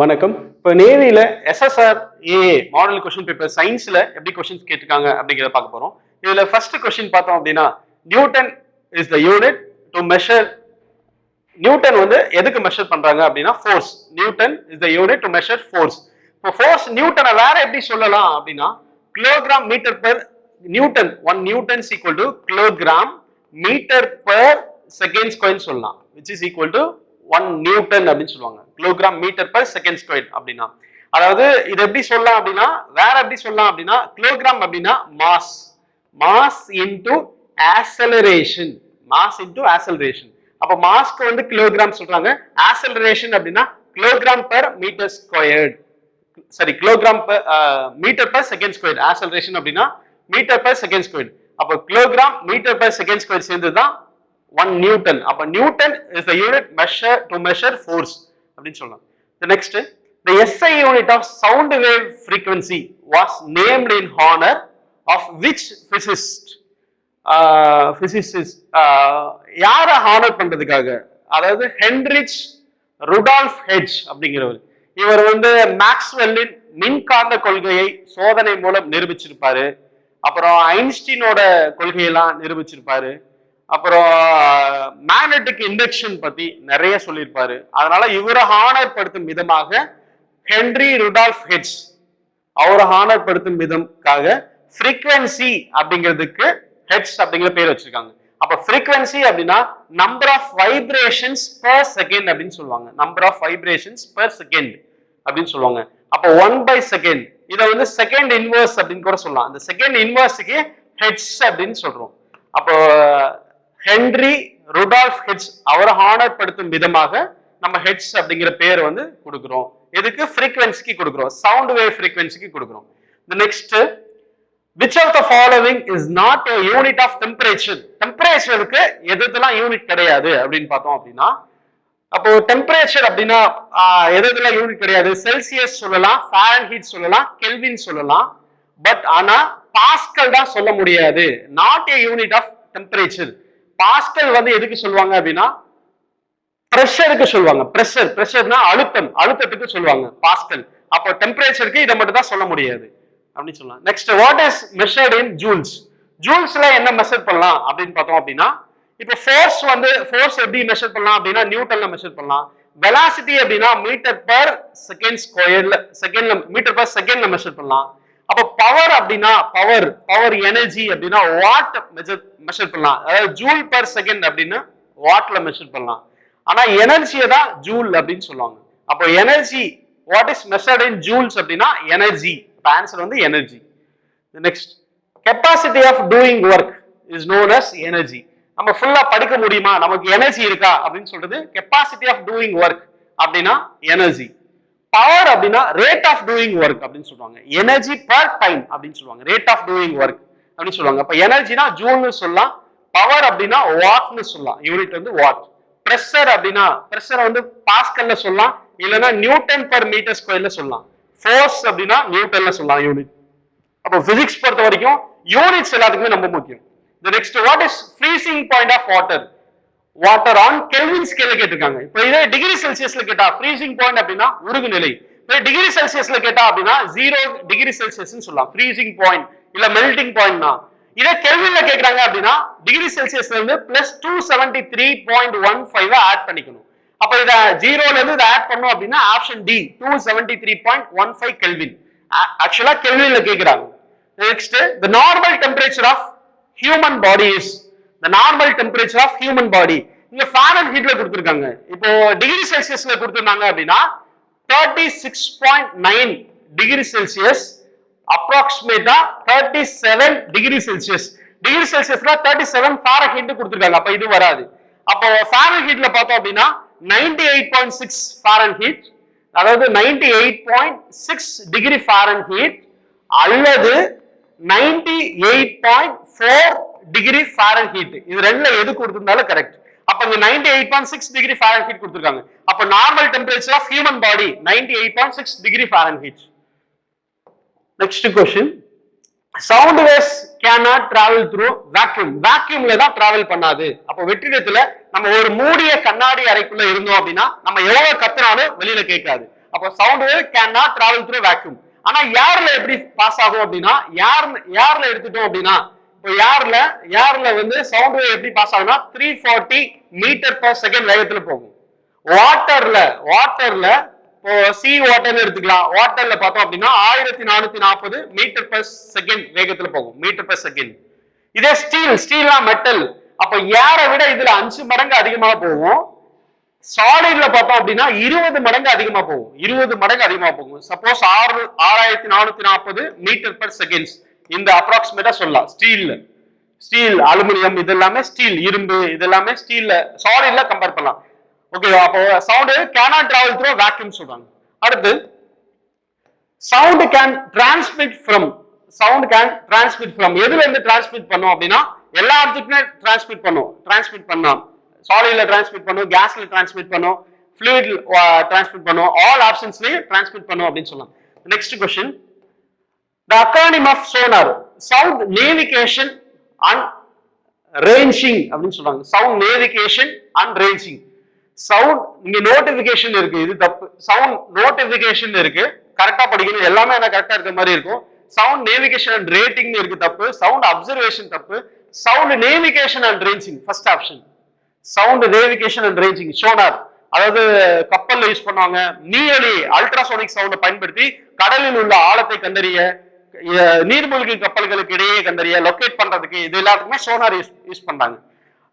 வணக்கம். இப்போ நேவியில் SSR A model question paper சயின்ஸ்ல எப்படி கொஸ்டின்ஸ் கேட்டிருக்காங்க அப்படிங்கிறத பார்க்க போறோம். இதுல ஃபர்ஸ்ட் கொஸ்டின் பார்த்தோம் அப்படின்னா newton is the unit to measure newton வந்து எதுக்கு மெஷர் பண்றாங்க அப்படின்னா force newton is the unit to measure force இப்போ ஃபோர்ஸ் நியூட்டனை வேற எப்படி சொல்லலாம் அப்படின்னா kilogram metre per newton one newtons equal to kilogram metre per second square சொல்லலாம் which is equal to one newton அப்படின்னு சொல்லுவாங்க. Kilogram metre per second square அப்படின்னா. அதாவது இது எப்படி சொல்லலாம் அப்படின்னா வேற எப்படி சொல்லலாம் அப்படின்னா கிலோகிராம் அப்படின்னா mass mass into acceleration mass into acceleration அப்ப மாஸ்க்கு வந்து கிலோகிராம் சொல்றாங்க. ஆசலரேஷன் அப்படின்னா kilogram per metre squared sorry kilogram metre per second square acceleration அப்படின்னா மீட்டர் பர் செகண்ட் ஸ்கொயர் அப்போ kilogram metre per second square சேர்ந்து தான் ஒன் நியூட்டன் அப்ப newton is the unit measure to measure force அப்படின்னு சொல்லலாம். Next the SI unit of sound wave frequency was named in honour of which physicist physicist யாரை honour பண்றதுக்காக? அதாவது Heinrich Rudolph hedge அப்படிங்கிறவர். இவர் வந்து மேக்ஸ்வெல்லின் மின்காந்த கொள்கையை சோதனை மூலம் நிரூபிச்சிருப்பாரு. அப்புறம் ஐன்ஸ்டீனோட கொள்கையெல்லாம் நிரூபிச்சிருப்பாரு. அப்புறம் மேக்னெட்டிக் இண்டக்ஷன் பத்தி நிறைய சொல்லியிருப்பாரு. அதனால இவரை ஹானர் படுத்தும் விதமாக ஹென்ரி ருடால்ஃப் ஹெட்ஸ் அவரை ஹானர் படுத்தும் விதம்காக ஃப்ரீக்வன்சி அப்படிங்கிறதுக்கு ஹெட்ஸ் அப்படிங்கிற பேர் வச்சிருக்காங்க. அப்ப ஃப்ரீக்வன்சி அப்படின்னா number of vibrations per second அப்படின்னு சொல்லுவாங்க. Number of vibrations per second அப்படின்னு சொல்லுவாங்க. அப்போ ஒன் பை செகண்ட் இதை வந்து செகண்ட் இன்வர்ஸ் அப்படின்னு கூட சொல்லலாம். அந்த செகண்ட் இன்வர்ஸுக்கு ஹெட்ஸ் அப்படின்னு சொல்றோம். அப்போ ஹென்ரி ருடால்ஃப் ஹெட்ஸ் அவரை ஹானர் படுத்தும் விதமாக நம்ம ஹெட்ஸ் அப்படிங்கிற பேர் வந்து கொடுக்குறோம். எதுக்கு? ஃப்ரீக்வன்சிக்கு கொடுக்குறோம். சவுண்ட் வேவ் ஃப்ரீக்வன்சிக்கு கொடுக்குறோம். இந்த next which of the following is not a unit of temperature டெம்பரேச்சருக்கு எதுலாம் யூனிட் கிடையாது அப்படின்னு பார்த்தோம் அப்படின்னா அப்போ டெம்பரேச்சர் அப்படின்னா எது எதுலாம் யூனிட் கிடையாது? செல்சியஸ் சொல்லலாம் ஃபாரன்ஹீட் சொல்லலாம் கெல்வின் சொல்லலாம். பட் ஆனா பாஸ்கல் தான் சொல்ல முடியாது. Not a unit of temperature pascal வந்து எதுக்கு சொல்லுவாங்க அப்படின்னா ப்ரெஷருக்கு சொல்லுவாங்க. ப்ரெஷர் ப்ரெஷர்னா அழுத்தம். அழுத்தத்துக்கு சொல்லுவாங்க பாஸ்கல் அப்போ டெம்பரேச்சருக்கு இதை மட்டும் தான் சொல்ல முடியாது. அப்படின்னு சொல்லலாம். Next what is measured in joules ஜூல்ஸ்ல என்ன மெஷர் பண்ணலாம் அப்படின்னு பார்த்தோம் அப்படின்னா இப்போ ஃபோர்ஸ் வந்து ஃபோர்ஸ் எப்படி மெஷர் பண்ணலாம் அப்படின்னா நியூட்டன்ல மெஷர் பண்ணலாம். வெலாசிட்டி அப்படின்னா மீட்டர் பர் செகண்ட் ஸ்கொயர்ல செகண்ட்ல மீட்டர் பர் செகண்ட்ல மெஷர் பண்ணலாம். பவர் அப்படின்னா பவர் பவர் எனர்ஜி அப்படின்னா வாட் மெஷர் மெஷர் பண்ணலாம். அதாவது ஜூல் பர் செகண்ட் அப்படின்னு வாட்ல மெஷர் பண்ணலாம். ஆனா எனர்ஜியை தான் ஜூல் அப்படின்னு சொல்லுவாங்க. அப்போ energy what is measured in joules அப்படின்னா எனர்ஜி இப்போ ஆன்சர் வந்து energy next capacity of doing work is known as energy நம்ம ஃபுல்லா படிக்க முடியுமா? நமக்கு எனர்ஜி இருக்கா? அப்படின்னு சொல்றது கெப்பாசிட்டி ஆஃப் டூயிங் ஒர்க் அப்படின்னா எனர்ஜி பவர் அப்படின்னா ரேட் ஆஃப் டூயிங் ஒர்க் அப்படின்னு சொல்லுவாங்க. எனர்ஜி பர் டைம் அப்படின்னு சொல்லுவாங்க. ரேட் ஆஃப் டூயிங் ஒர்க் அப்படின்னு சொல்லுவாங்க. அப்ப எனர்ஜினா ஜூல்னு சொல்லலாம் பவர் அப்படின்னா வாட்னு சொல்லலாம். யூனிட் வந்து வாட் ப்ரெஷர் அப்படின்னா ப்ரெஷரை வந்து பாஸ்கல்ல சொல்லலாம் இல்லைன்னா நியூட்டன் பர் மீட்டர் ஸ்கொயர்ல சொல்லலாம். ஃபோர்ஸ் அப்படின்னா நியூட்டன்ல சொல்லலாம் யூனிட் அப்போ பிசிக்ஸ் பொறுத்த வரைக்கும் யூனிட்ஸ் எல்லாத்துக்குமே ரொம்ப முக்கியம். Next what is freezing point of water water on kelvin ஸ்கேல கேட்டிருக்காங்க. இப்போ இதே டிகிரி செல்சியஸ்ல கேட்டா ஃப்ரீசிங் பாயிண்ட் அப்படின்னா உருகு நிலை. இப்போ டிகிரி செல்சியஸ்ல கேட்டா அப்படின்னா ஜீரோ டிகிரி செல்சியஸ்னு சொல்லலாம். ஃப்ரீசிங் பாயிண்ட் இல்ல மெல்டிங் பாயிண்ட்னா இதே கெல்வின்ல கேட்கறாங்க அப்படின்னா டிகிரி செல்சியஸ்ல இருந்து plus two seventy three point one five add பண்ணிக்கணும். அப்ப இத ஜீரோல இருந்து இதை ஆட் பண்ணோம் அப்படின்னா option D two seventy three point one five kelvin ஆக்சுவலா கெல்வின்ல கேக்குறாங்க next the normal temperature of human body is the normal temperature of human body இங்க ஃபாரன் ஹீட்ல கொடுத்துருக்காங்க. இப்போ டிகிரி செல்சியஸ்ல கொடுத்துருந்தாங்க அப்படின்னா thirty six point nine degree Celsius அப்ராக்சிமேட்டா thirty seven degree Celsius degree செல்சியஸ்ல thirty seven Fahrenheit கொடுத்துருக்காங்க. அப்ப இது வராது. அப்போ ஃபாரன் ஹீட்ல பார்த்தோம் அப்படின்னா ninety eight point six Fahrenheit அதாவது ninety eight point six degree Fahrenheit அல்லது ninety eight point four degree Fahrenheit இது ரெண்டுல எது கொடுத்திருந்தாலும் கரெக்ட் அப்ப இங்க ninety eight point six degree Fahrenheit கொடுத்துருக்காங்க. அப்ப normal temperature of human body ninety eight point six degree Fahrenheit next question sound waves not travel through vacuum வேக்யூம்ல தான் travel பண்ணாது. அப்போ வெற்றிடத்துல நம்ம ஒரு மூடிய கண்ணாடி அறைக்குள்ள இருந்தோம் அப்படின்னா நம்ம எவ்வளவு கத்துனாலும் வெளியில கேட்காது. அப்போ sound wave can not travel through vacuum ஆனா யார்ல எப்படி பாஸ் ஆகும் அப்படின்னா யார் யார்ல எடுத்துட்டோம் அப்படின்னா இப்போ யார்ல? யார்ல வந்து சவுண்ட் வேவ் எப்படி பாஸ் ஆகும்னா three forty metre per second வேகத்துல போகும். வாட்டர்ல வாட்டர்ல இப்போ சி வாட்டர்னு எடுத்துக்கலாம். வாட்டர்ல பார்த்தோம் அப்படின்னா ஆயிரத்தி நானூத்தி நாற்பது மீட்டர் பர் செகண்ட் வேகத்துல போகும். மீட்டர் பர் செகண்ட் இதே ஸ்டீல் ஸ்டீல்னா மெட்டல் அப்ப யாரை விட இதுல அஞ்சு மடங்கு அதிகமா போகும். சாலிட்ல பார்த்தோம் அப்படின்னா இருபது மடங்கு அதிகமா போகும். இருபது மடங்கு அதிகமா போகும். சப்போஸ் ஆறு ஆறாயிரத்தி நானூத்தி நாற்பது மீட்டர் பர் செகண்ட்ஸ் இந்த அப்ராக்சிமேட்டா சொல்லலாம். ஸ்டீல் ஸ்டீல் அலுமினியம் இது எல்லாமே ஸ்டீல் இரும்பு இது எல்லாமே ஸ்டீல்ல சாலிட்ல கம்பேர் பண்ணலாம். ஓகே அப்போ sound cannot travel through vacuum சொல்றாங்க. அடுத்து sound can transmit from sound can transmit from எதுல இருந்து டிரான்ஸ்மிட் பண்ணும் அப்படின்னா எல்லா இடத்துக்குமே டிரான்ஸ்மிட் பண்ணும். டிரான்ஸ்மிட் பண்ணலாம். சாலிட்ல டிரான்ஸ்மிட் பண்ணும் கேஸ்ல டிரான்ஸ்மிட் பண்ணும் ஃப்ளூயிட் டிரான்ஸ்மிட் uh, பண்ணும். ஆல் ஆப்ஷன்ஸ்லயும் டிரான்ஸ்மிட் பண்ணும் அப்படின்னு சொல்லலாம். Next question the acronym of sonar sound navigation and ranging அப்படின்னு சொல்றாங்க. Sound navigation and ranging sound இங்க நோட்டிபிகேஷன் இருக்கு. இது தப்பு சவுண்ட் நோட்டிபிகேஷன் இருக்கு. கரெக்டா படிக்கணும். எல்லாமே என்ன கரெக்டா இருக்க மாதிரி இருக்கும். சவுண்ட் நேவிகேஷன் அண்ட் ரேட்டிங் இருக்கு தப்பு. சவுண்ட் அப்சர்வேஷன் தப்பு. Sound navigation and ranging first option sound navigation and ranging sonar அதாவது கப்பல்ல யூஸ் பண்ணுவாங்க. நீயலி அல்ட்ராசோனிக் சவுண்டை பயன்படுத்தி கடலில் உள்ள ஆழத்தை கண்டறிய நீர்மூழ்கி கப்பல்களுக்கு இடையே கண்டறிய லொகேட் பண்றதுக்கு இது எல்லாத்துக்குமே சோனார் யூஸ் யூஸ் பண்றாங்க.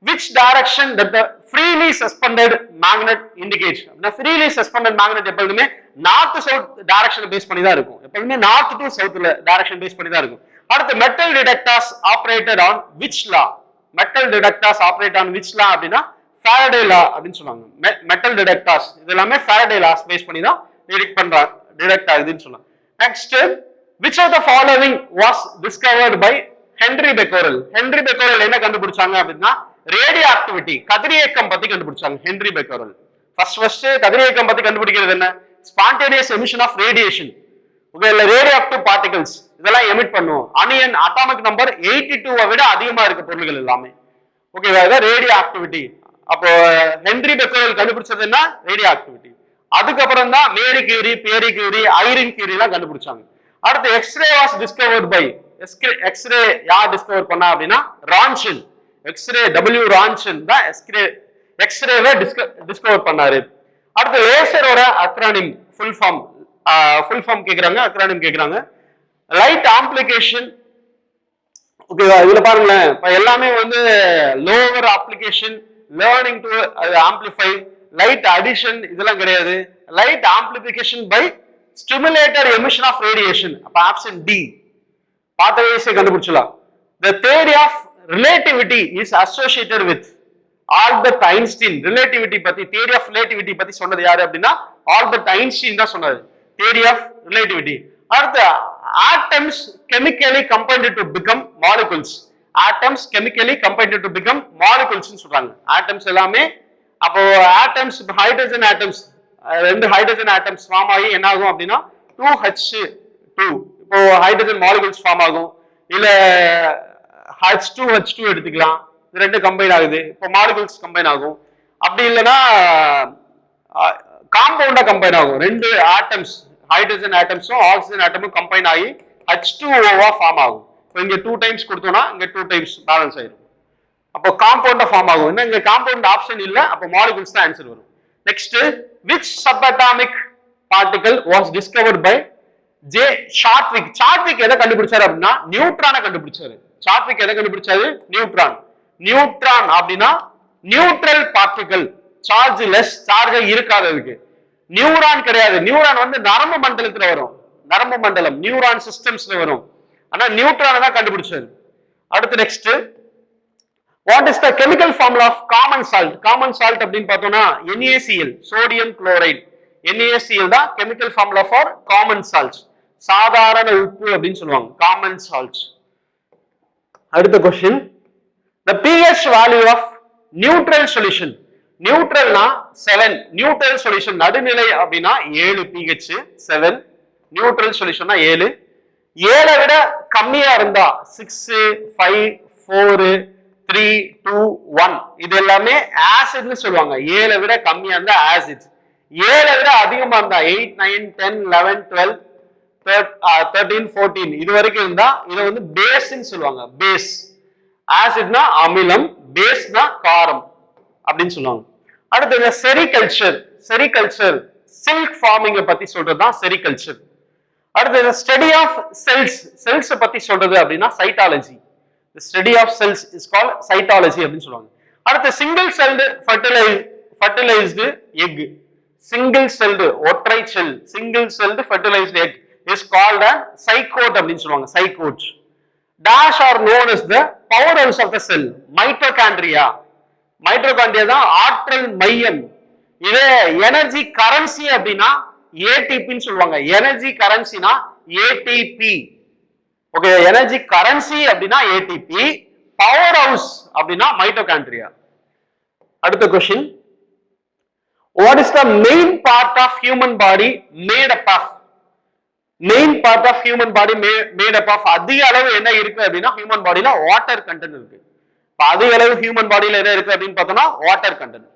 Which direction that the freely suspended magnet indicates? அப்படின்னா freely suspended magnet எப்பொழுதுமே நார்த் சவுத் டைரக்ஷன் பேஸ் பண்ணி தான் இருக்கும். எப்பொழுதுமே நார்த் டு சவுத்ல டைரக்ஷன் பேஸ் பண்ணி தான் இருக்கும். அடுத்து metal detectors operated on which law metal detectors operate on which law அப்படின்னா ஃபேரடே லா அப்படின்னு சொல்லுவாங்க. மெட்டல் டிடெக்டர்ஸ் இது எல்லாமே ஃபேரடே லாஸ் பேஸ் பண்ணி தான் டிடெக்ட் பண்றாங்க டிடெக்ட் ஆகுதுன்னு சொல்லலாம் next which of the following was discovered by Henri Becquerel Henri Becquerel என்ன கண்டுபிடிச்சாங்க அப்படின்னா ரேடியோ ஆக்டிவிட்டி கதிரியக்கம் பத்தி கண்டுபிடிச்சாங்க ஹென்ரி பெக்கோரல் ஃபர்ஸ்ட் ஃபர்ஸ்ட் கதிரியக்கம் பத்தி கண்டுபிடிக்கிறது என்ன? Spontaneous emission of radiation okay இல்ல ரேடியோ ஆக்டிவ் பார்ட்டிகல்ஸ் இதெல்லாம் எமிட் பண்ணுவோம் அணியன் அட்டாமிக் நம்பர் எயிட்டி டூவை விட அதிகமா இருக்க பொருள்கள் எல்லாமே. ஓகேவா இதான் ரேடியோ ஆக்டிவிட்டி அப்போ ஹென்ரி பெக்கோரல் கண்டுபிடிச்சது என்ன? ரேடியோ ஆக்டிவிட்டி அதுக்கப்புறம் தான் Marie Curie Pierre Curie Irene Curie எல்லாம் கண்டுபிடிச்சாங்க. அடுத்து x ray was discovered by x ray யார் டிஸ்கவர் பண்ணா அப்படின்னா ரான்ஷின் எக்ஸ்ரே டபிள்யூ ரான்சன் தான் எக்ஸ்ரே எக்ஸ்ரேவை டிஸ்கவர் பண்ணாரு. அடுத்து லேசரோட acronym full form full form கேட்குறாங்க அக்ரானிம் கேட்குறாங்க லைட் ஆம்ப்ளிகேஷன் ஓகேவா இதில் பாருங்களேன். இப்போ எல்லாமே வந்து lower application learning to amplify light addition இதெல்லாம் கிடையாது. Light amplification by stimulated emission of radiation அப்ப ஆப்ஷன் டி பார்த்த வயசை கண்டுபிடிச்சலாம் the theory of relativity is associated with Albert Einstein relativity பத்தி தேரி ஆஃப் ரிலேட்டிவிட்டி பத்தி சொன்னது யாரு அப்படின்னா ஆல்பர்ட் ஐன்ஸ்டீன் தான் சொன்னாரு. தேரி ஆஃப் ரிலேட்டிவிட்டி அடுத்து atoms chemically combined to become molecules atoms chemically combined to become molecules சொல்றாங்க. ஆட்டம்ஸ் எல்லாமே அப்போ ஆட்டம்ஸ் ஹைட்ரஜன் ஆட்டம்ஸ் ரெண்டு ஹைட்ரஜன் ஆட்டம்ஸ் ஃபார்ம் ஆகி என்ன ஆகும் அப்படின்னா டூ ஹச் டூ இப்போ ஹைட்ரஜன் மாலிகுல்ஸ் ஃபார்ம் ஆகும். இல்ல ஹச் டூ ஹச் டூ எடுத்துக்கலாம். இது ரெண்டு கம்பைன் ஆகுது. இப்போ மாலிகுல்ஸ் கம்பைன் ஆகும். அப்படி இல்லைன்னா காம்பவுண்டா கம்பைன் ஆகும். ரெண்டு ஆட்டம்ஸ் ஹைட்ரஜன் ஆட்டம்ஸும் ஆக்சிஜன் ஆட்டமும் கம்பைன் ஆகி ஹச் டூ ஓவா ஃபார்ம் ஆகும். இப்போ இங்க டூ டைம்ஸ் கொடுத்தோம்னா இங்க டூ டைம்ஸ் பேலன்ஸ் ஆயிடும் அப்போ காம்பவுண்டா ஃபார்ம் ஆகும். இன்னும் இங்க காம்பவுண்ட் ஆப்ஷன் இல்லை அப்போ மாலிகுல்ஸ் தான் ஆன்சர் வரும். Next which subatomic particle was discovered by J Chadwick Chadwick எதை கண்டுபிடிச்சாரு அப்படின்னா நியூட்ரானை கண்டுபிடிச்சாரு. ஷார்ட்விக் எதை கண்டுபிடிச்சாரு? நியூட்ரான் நியூட்ரான் அப்படின்னா neutral particle charge less charge இருக்காததுக்கு நியூரான் கிடையாது. நியூரான் வந்து நரம்பு மண்டலத்துல வரும். நரம்பு மண்டலம் நியூரான் சிஸ்டம்ஸ்ல வரும். ஆனா நியூட்ரானை தான் கண்டுபிடிச்சாரு. அடுத்து next what is the chemical formula of common salt common salt அப்படின்னு பார்த்தோம்னா N A C L sodium chloride N A C L தான் chemical formula for common salts சாதாரண உப்பு அப்படின்னு சொல்லுவாங்க காமன் சால்ட்ஸ் அடுத்த question the P H value of neutral solution நியூட்ரல்னா seven neutral solution நடுநிலை அப்படின்னா ஏழு பிஹெச் செவன் நியூட்ரல் சொல்யூஷன்னா ஏழு. ஏழை விட கம்மியா இருந்தா six five four three two one இது எல்லாமே ஆசிட்னு சொல்லுவாங்க. ஏழை விட கம்மியா இருந்தா ஆசிட் ஏழை விட அதிகமா இருந்தா eight nine ten eleven twelve thirteen fourteen இது வரைக்கும் இருந்தா இதை வந்து பேஸ்ன்னு சொல்லுவாங்க. பேஸ் ஆசிட்னா அமிலம் பேஸ்னா காரம் அப்படின்னு சொல்லுவாங்க. அடுத்தது செரிகல்ச்சர் செரிகல்ச்சர் சில்க் ஃபார்மிங்கை பத்தி சொல்றது தான் செரிகல்ச்சர் அடுத்தது ஸ்டடி ஆஃப் செல்ஸ் செல்ஸை பத்தி சொல்றது அப்படின்னா cytology study of cells is called cytology அப்படின்னு சொல்லுவாங்க. அடுத்து single celled fertilize fertilized egg single celled ஒற்றை cell single celled fertilized egg is called a zygote அப்படின்னு சொல்லுவாங்க zygote dash are known is the powerhouse of the cell mitochondria mitochondria தான் ஆற்றல் மையம். இதே எனர்ஜி கரன்சி அப்படின்னா ஏடிபின்னு சொல்லுவாங்க. Energy கரன்சினா A T P okay energy currency அப்படின்னா ஏடிபி பவர் ஹவுஸ் அப்படின்னா மைட்டோகாண்ட்ரியா அடுத்த question what is the main part of human body made up of main part of human body made up of அதிக அளவு என்ன இருக்கு அப்படின்னா human பாடியில water content இருக்கு. அதிக அளவு ஹியூமன் பாடியில என்ன இருக்கு அப்படின்னு பார்த்தோம்னா வாட்டர் கண்டென்ட்